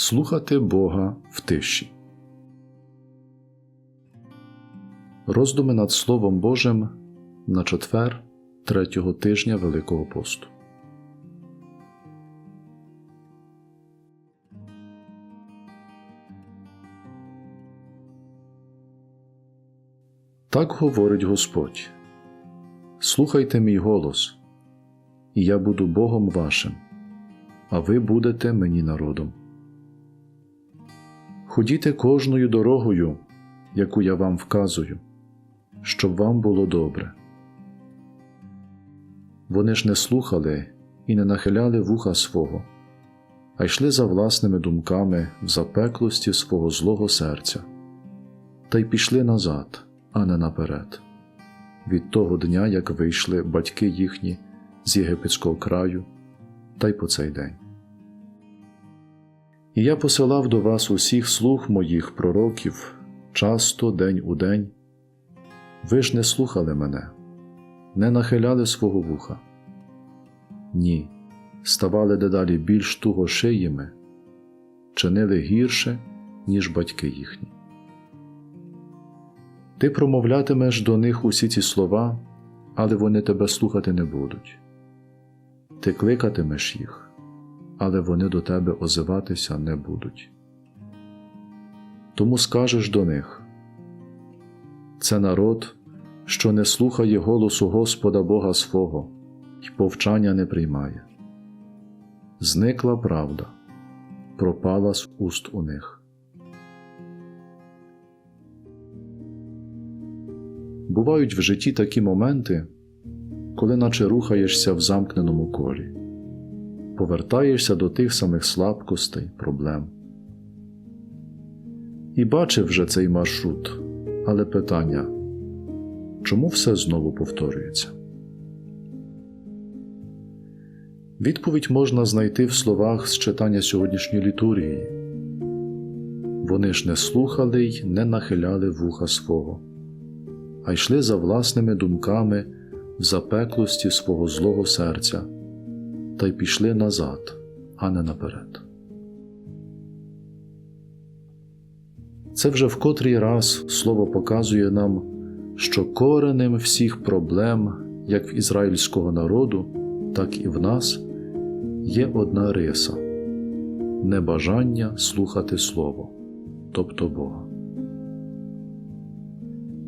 Слухати Бога в тиші. Роздуми над Словом Божим на четвер третього тижня Великого посту. Так говорить Господь. Слухайте мій голос, і я буду Богом вашим, а ви будете мені народом. Ходіте кожною дорогою, яку я вам вказую, щоб вам було добре. Вони ж не слухали і не нахиляли вуха свого, а йшли за власними думками в запеклості свого злого серця, та й пішли назад, а не наперед, від того дня, як вийшли батьки їхні з єгипетського краю, та й по цей день. І я посилав до вас усіх слуг моїх пророків часто день у день. Ви ж не слухали мене, не нахиляли свого вуха. Ні, ставали дедалі більш тугошиїми, чинили гірше, ніж батьки їхні. Ти промовлятимеш до них усі ці слова, але вони тебе слухати не будуть. Ти кликатимеш їх але вони до тебе озиватися не будуть. Тому скажеш до них це народ, що не слухає голосу Господа Бога свого й повчання не приймає. Зникла правда, пропала з уст у них. Бувають в житті такі моменти, коли наче рухаєшся в замкненому колі повертаєшся до тих самих слабкостей, проблем. І бачив вже цей маршрут, але питання чому все знову повторюється? Відповідь можна знайти в словах з читання сьогоднішньої літургії. Вони ж не слухали й не нахиляли вуха свого, а йшли за власними думками в запеклості свого злого серця та й пішли назад, а не наперед. Це вже в котрий раз слово показує нам, що коренем всіх проблем, як в ізраїльського народу, так і в нас, є одна риса небажання слухати Слово, тобто Бога.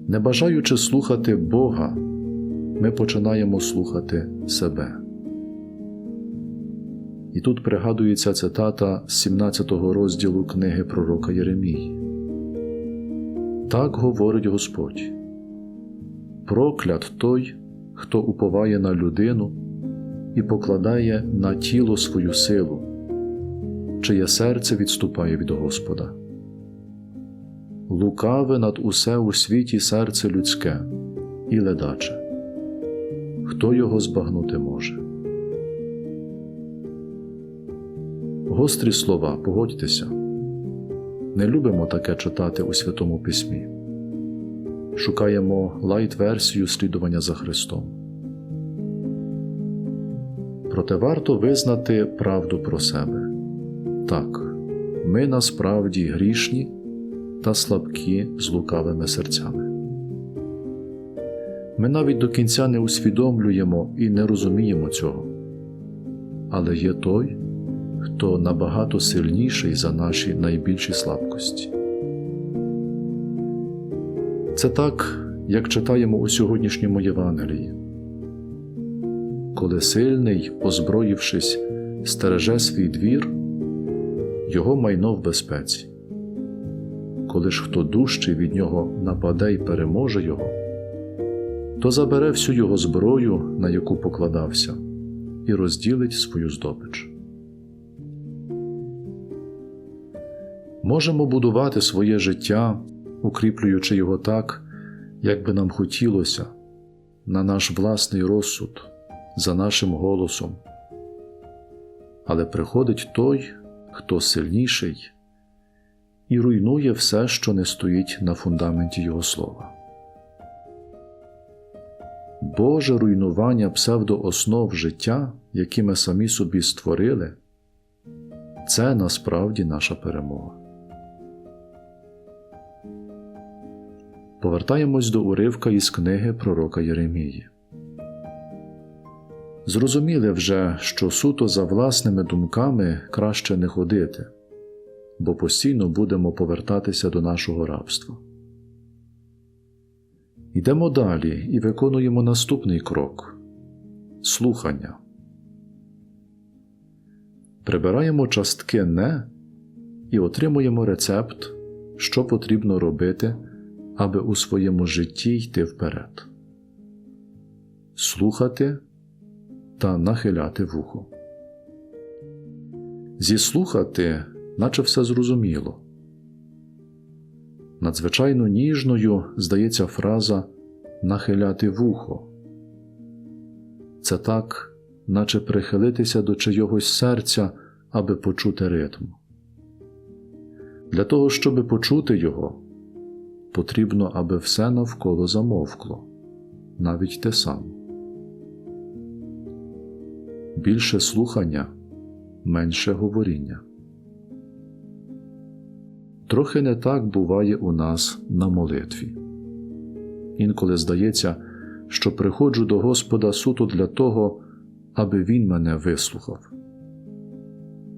Не бажаючи слухати Бога, ми починаємо слухати себе. І тут пригадується цитата з 17 розділу книги пророка Єремії. Так говорить Господь: Проклят той, хто уповає на людину і покладає на тіло свою силу, чиє серце відступає від Господа. Лукаве над усе у світі серце людське і ледаче. Хто його збагнути може? Гострі слова, погодьтеся, не любимо таке читати у Святому Письмі. Шукаємо лайт-версію слідування за Христом. Проте варто визнати правду про себе так, ми насправді грішні та слабкі з лукавими серцями. Ми навіть до кінця не усвідомлюємо і не розуміємо цього, але є той хто набагато сильніший за наші найбільші слабкості. Це так, як читаємо у сьогоднішньому Євангелії. Коли сильний, озброївшись, стереже свій двір, його майно в безпеці. Коли ж хто дужчий від нього нападе й переможе його, то забере всю його зброю, на яку покладався, і розділить свою здобич. Можемо будувати своє життя, укріплюючи його так, як би нам хотілося, на наш власний розсуд, за нашим голосом. Але приходить той, хто сильніший, і руйнує все, що не стоїть на фундаменті Його слова. Боже руйнування псевдооснов життя, які ми самі собі створили, Це насправді наша перемога. Повертаємось до уривка із книги пророка Єремії. Зрозуміли вже, що суто за власними думками краще не ходити, бо постійно будемо повертатися до нашого рабства. Йдемо далі і виконуємо наступний крок слухання. Прибираємо частки не і отримуємо рецепт, що потрібно робити, аби у своєму житті йти вперед. Слухати та нахиляти вухо. Зіслухати, наче все зрозуміло. Надзвичайно ніжною здається фраза нахиляти вухо. Це так, наче прихилитися до чийогось серця, аби почути ритм. Для того, щоб почути його, потрібно, аби все навколо замовкло, навіть те саме. Більше слухання, менше говоріння. Трохи не так буває у нас на молитві. Інколи здається, що приходжу до Господа суто для того, аби Він мене вислухав.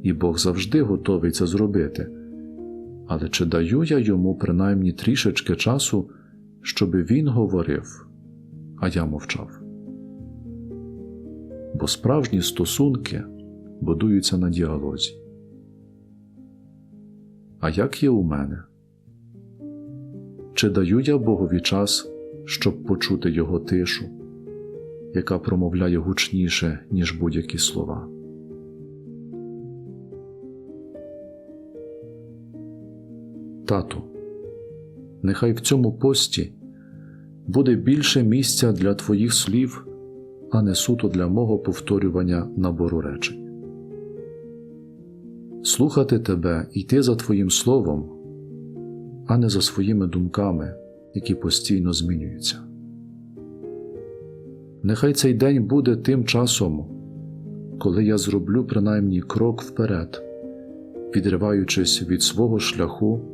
І Бог завжди готовий це зробити. Але чи даю я йому принаймні трішечки часу, щоби він говорив, а я мовчав? Бо справжні стосунки будуються на діалозі. А як є у мене? Чи даю я Богові час, щоб почути Його тишу, яка промовляє гучніше, ніж будь-які слова? Тату, нехай в цьому пості буде більше місця для Твоїх слів, а не суто для мого повторювання набору речень. Слухати тебе йти за Твоїм словом, а не за своїми думками, які постійно змінюються. Нехай цей день буде тим часом, коли я зроблю принаймні крок вперед, відриваючись від свого шляху